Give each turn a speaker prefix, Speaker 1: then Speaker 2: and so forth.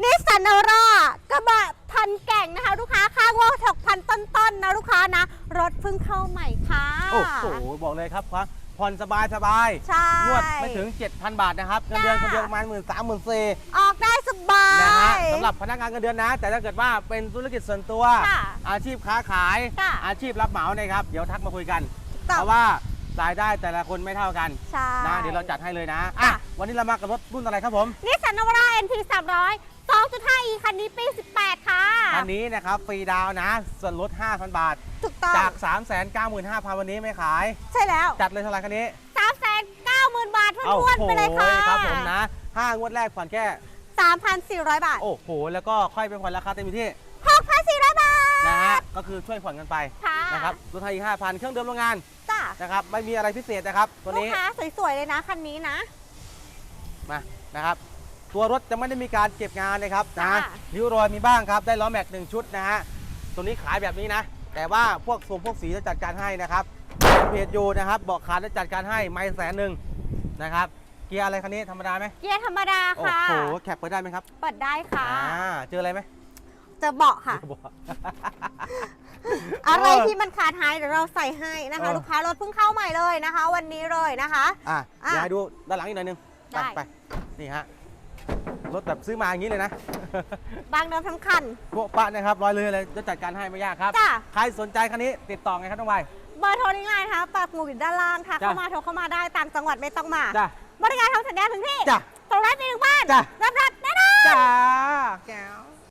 Speaker 1: นารากระบะพันแก่งนะคะ ลูกค้าค่างวด6,000ต้นๆนะลูกค้านะ รถเพิ่งเข้าใหม่ค่ะ
Speaker 2: โอ้โหบอกเลยครับครับผ่อนสบายสบาย
Speaker 1: ใช่
Speaker 2: งวดไม่ถึง 7,000 บาทนะครับเงินเดือนคนเดียวประมาณหมื่นสามหมื่นสี่
Speaker 1: ออกได้สบา
Speaker 2: นะฮะ
Speaker 1: ย
Speaker 2: สำหรับพนักงานเงินเดือนนะ แต่ถ้าเกิดว่าเป็นธุรกิจส่วนตัว
Speaker 1: ค่ะ
Speaker 2: อาชีพค้าขาย
Speaker 1: ค่ะ
Speaker 2: อาชีพรับเหมานะครับ เดี๋ยวทักมาคุยกัน
Speaker 1: ต่อ
Speaker 2: เพราะว่ารายได้แต่ละคนไม่เท่ากัน
Speaker 1: ใช่
Speaker 2: นะเดี๋ยวเราจัดให้เลยนะอะ
Speaker 1: ค่ะ
Speaker 2: วันนี้เรามากับรถรุ่นอะไรครับผม
Speaker 1: นิสสันนาวาร่า NT 300 2.5e คันนี้ปี 18 ค่ะ
Speaker 2: อันนี้นะครับฟรีดาวน์นะ ส่วนลด 5,000 บาท
Speaker 1: ถูกต้อง
Speaker 2: จาก 395,000 วันนี้ไม่ขาย
Speaker 1: ใช่แล้ว
Speaker 2: จัดเลยเท่าไหร่คันนี้
Speaker 1: 390,000 บาทท
Speaker 2: เอา
Speaker 1: วนๆไปเลยค่ะ
Speaker 2: ครับผมนะห้างวดแรกผ่อนแค่
Speaker 1: 3,400 บาท
Speaker 2: โอ้โห แล้วก็ค่อยไปผ่อนราคาเต็มที่
Speaker 1: 6,400 บาท
Speaker 2: นะฮะ ก็คือช่วยผ่อนกันไป
Speaker 1: ค่ะ
Speaker 2: นะครับรถไทยอีก5,000 เครื่องเดิมโรงงาน
Speaker 1: จ้ะ
Speaker 2: นะครับไม่มีอะไรพิเศษนะครับตัว
Speaker 1: ลูก
Speaker 2: นี้
Speaker 1: ค้าสวยๆเลยนะคันนี้นะ
Speaker 2: มานะครับ ตัวรถจะไม่ได้มีการเก็บงานนะครับนะ
Speaker 1: ค่ะ
Speaker 2: ริ้วรอยมีบ้างครับ ได้ล้อแม็กหนึ่งชุดนะฮะตัวนี้ขายแบบนี้นะ แต่ว่าพวกทรงพวกสีจะจัดการให้นะครับเพจอยู่นะครับบอกขาดจะจัดการให้ไม่แสนหนึ่งนะครับเกียร์อะไรคันนี้ธรรมดาไหม
Speaker 1: เกียร์ธรรมดา
Speaker 2: โอ้
Speaker 1: ค่ะ
Speaker 2: โหแคปเปิดได้ไหมครับ
Speaker 1: เปิดได้ค่ะ
Speaker 2: อ่าเจออะไรไหม
Speaker 1: จะเบาะค่ะ
Speaker 2: บอก
Speaker 1: อะไรที่มันขาดหายเดี๋ยวเราใส่ให้นะคะ
Speaker 2: เออ
Speaker 1: ลูกค้ารถเพิ่งเข้าใหม่เลยนะคะ วันนี้เลยนะคะ
Speaker 2: อะ
Speaker 1: อะ
Speaker 2: เดี๋ยวให้ดูด้านหลังอีกหน่อยหนึงไป
Speaker 1: ได้
Speaker 2: ไปนี่ฮะ รถแบบซื้อมาอย่างนี้เลยนะ
Speaker 1: บางเดิมสำคัญ
Speaker 2: พวกปะนะครับร้อยเลยเลยจะจัดการให้ไม่ยากครับ
Speaker 1: จ้ะ
Speaker 2: ใครสนใจคันนี้ติดต่อไงครับน้องใบ
Speaker 1: เบอร์โทรนี้ง่ายนะคะปักหมุดอยู่ด้านล่างค่ะ
Speaker 2: จ้ะ
Speaker 1: เข้ามาโทรเข้ามาได้ต่างจังหวัดไม่ต้องมา
Speaker 2: จ้ะ
Speaker 1: บริการทำสัญญาถึงที่
Speaker 2: จ้ะ
Speaker 1: ส่งรถไปถึงบ้าน
Speaker 2: จ้ะ
Speaker 1: รับรถแน่นอน
Speaker 2: จ้าแก้ว